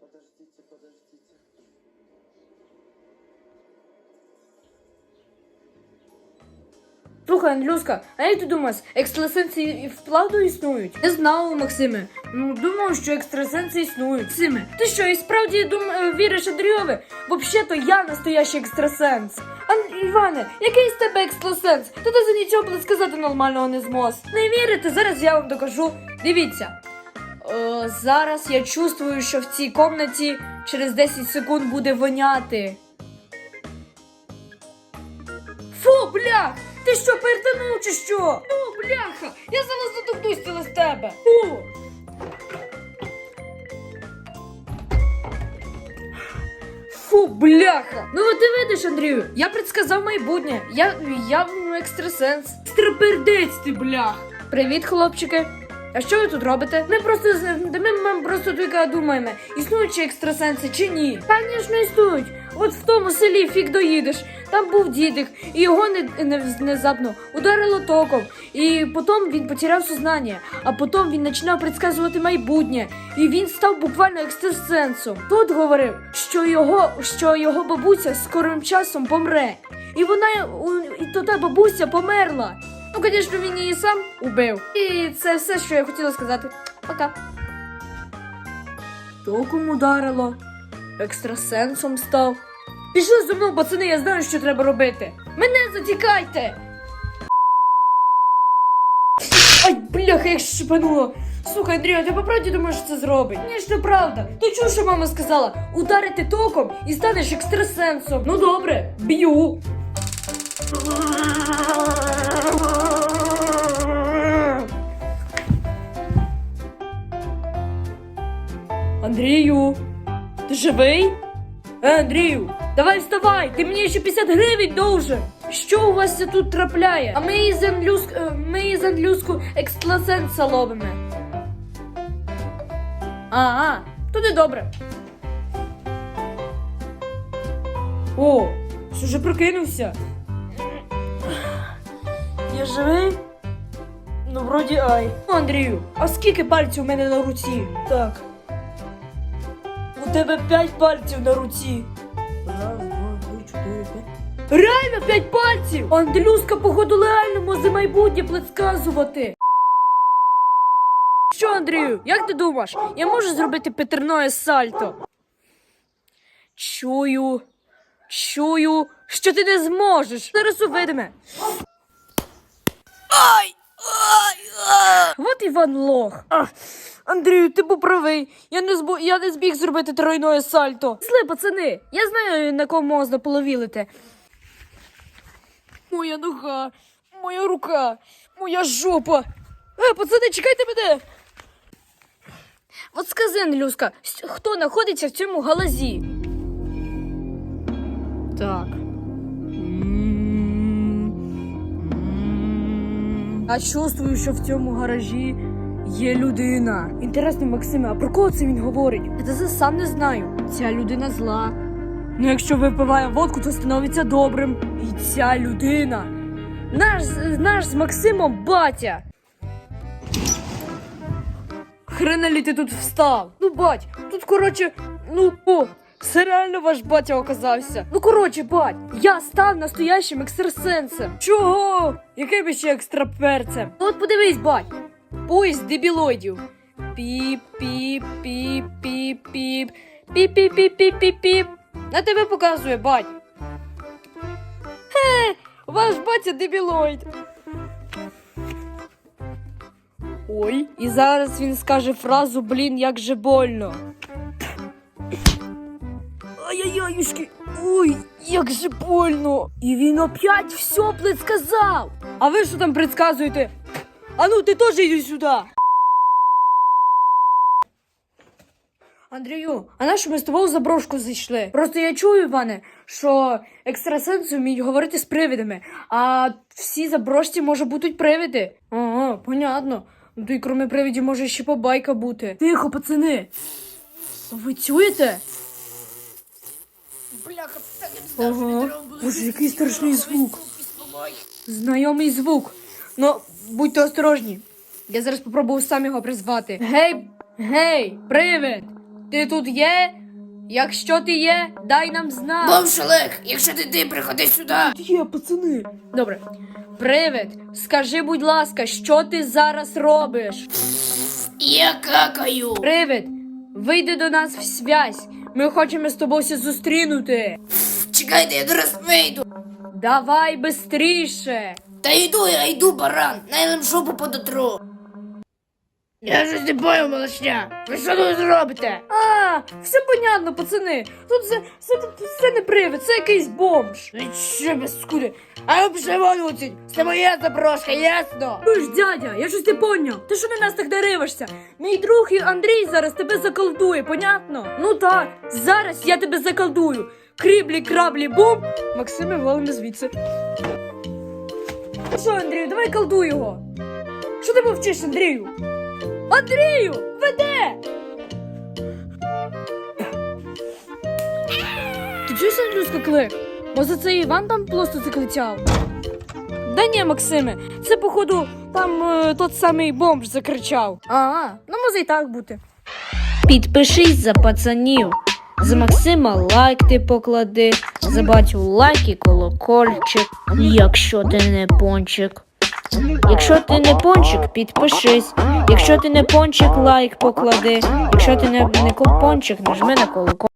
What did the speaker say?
Подождите, подождите. Слухай, Андрюшка, а як ти думаєш, екстрасенси і вправду існують? Не знав, Максиме. Ну, думав, що екстрасенси існують. Максиме, ти що, і справді дум... е, віриш Андрійові? Взагалі-то я настоящий екстрасенс. Ан... Іване, який з тебе екстрасенс? Ти за нічого буде сказати нормального не змог. Не вірите? Зараз я вам докажу. Дивіться. Е, зараз я чувствую, що в цій комнаті через 10 секунд буде воняти. Фу, блях! Ти що, перетонув чи що? Ну, бляха! Я зараз задохнусь через тебе. Фу! Фу, бляха! Ну от ти видиш, Андрію, я предсказав майбутнє. Я, я екстрасенс. Стрипердець ти, блях! Привіт, хлопчики. А що ви тут робите? Ми просто ми, ми просто тільки думаємо, існують чи екстрасенси чи ні. Звісно, існують. От в тому селі фік доїдеш. Там був дідик, і його не, не внезапно ударило током. І потім він потеряв сознання, а потім він починав предсказувати майбутнє. І він став буквально екстрасенсом. Тут говорив, що його, що його бабуся скорим часом помре. І вона і то та бабуся померла. Ну, звісно, він її сам убив. І це все, що я хотіла сказати. Пока. Током ударило. Екстрасенсом став. Пішли зі мною, пацани, я знаю, що треба робити. Мене затікайте! Ай, бляха, як шипануло. Слухай, Андрію, ти по правді думаєш, що це зробить? Ні, ж правда. Ти чув, що мама сказала? Ударити током і станеш екстрасенсом. Ну добре, б'ю. Андрію, ти живий? Е, Андрію, давай вставай, ти мені ще 50 гривень довже. Що у вас тут трапляє? А ми із англюск... е, ми із англюску екстрасенса ловимо. А, а, туди добре. О, що вже прокинувся? Я живий? Ну, вроді ай. Андрію, а скільки пальців у мене на руці? Так. У тебе п'ять пальців на руці. Раз, два, три, чотири, п'ять. Реально п'ять пальців! Андрюшка, походу, реально може майбутнє предсказувати. Що, Андрію, як ти думаєш, я можу зробити петерное сальто? Чую, чую, що ти не зможеш. Зараз увидиме. От Іван Лох. А, Андрію, ти був правий. Я не збу... я не зміг зробити тройное сальто. Зли, пацани, я знаю, на кому можна половілити. Моя нога, моя рука, моя жопа. Е, пацани, чекайте мене. От скажи, Андрюшка, хто знаходиться в цьому галазі? Так. Я чувствую, що в цьому гаражі є людина. Інтересно, Максиме, а про кого це він говорить? Я це сам не знаю. Ця людина зла. Ну, якщо випиває водку, то становиться добрим. І ця людина. Наш, наш з Максимом батя. Хрена ти тут встав? Ну, бать, тут, коротше, ну, о, це реально ваш батя оказався. Ну, коротше, бать, я став настоящим екстрасенсом. Чого? Яким ще екстраперцем? Ну, от подивись, бать. Поїзд дебілоїдів. Піп, піп, піп, піп, піп. Піп, піп, піп, піп, піп, піп. На тебе показує, бать. Хе, ваш батя дебілоїд. Ой, і зараз він скаже фразу, блін, як же больно. Ай-яй-яюшки, ой, як же больно. І він опять все предсказав. А ви що там предсказуєте? А ну, ти теж йди сюди. Андрію, а на що ми з тобою за брошку зайшли? Просто я чую, Іване, що екстрасенси вміють говорити з привидами, а всі заброшці може будуть привиди. Ага, понятно. Ну то й крім привидів може ще побайка бути. Тихо, пацани. Ви чуєте? Бляха, так я не Ага. Боже, який страшний звук. Знайомий звук. Ну, будьте осторожні. Я зараз спробую сам його призвати. Гей, Гей, привид! Ти тут є? Якщо ти є, дай нам знак. Бомж Олег, якщо ти ти, приходи сюди. Є, пацани. Добре. Привид, скажи, будь ласка, що ти зараз робиш? Я какаю. Привид, вийди до нас в связь. Ми хочемо з тобою зустрінути. Чекайте, я зараз вийду. Давай бистріше. Та йду, я йду, баран. Най нам шопу подотру. Я щось не поняв, малышня. Ви що тут робите? А, все понятно, пацани. Тут це, це, це не привид, це якийсь бомж. Ви що без скуди? А ну пішли вон оцінь. Це моя заброшка, ясно? Ви ж дядя, я щось не поняв. Ти що на нас так деривишся? Мій друг і Андрій зараз тебе заколдує, понятно? Ну так, зараз я тебе заколдую. Кріблі, краблі, бум. Максиме, валимо звідси. Що, Андрію, давай колдуй його. Що ти мовчиш, Андрію? Андрію, веде! Ти чуєш, Андрюшка, клик? Може це Іван там просто закричав? Да ні, Максиме, це походу там е, тот самий бомж закричав. А, ну може і так бути. Підпишись за пацанів. За Максима лайк ти поклади, за лайк і колокольчик. Якщо ти не пончик. Якщо ти не пончик, підпишись. Якщо ти не пончик, лайк поклади. Якщо ти не, не пончик, нажми на колокольчик.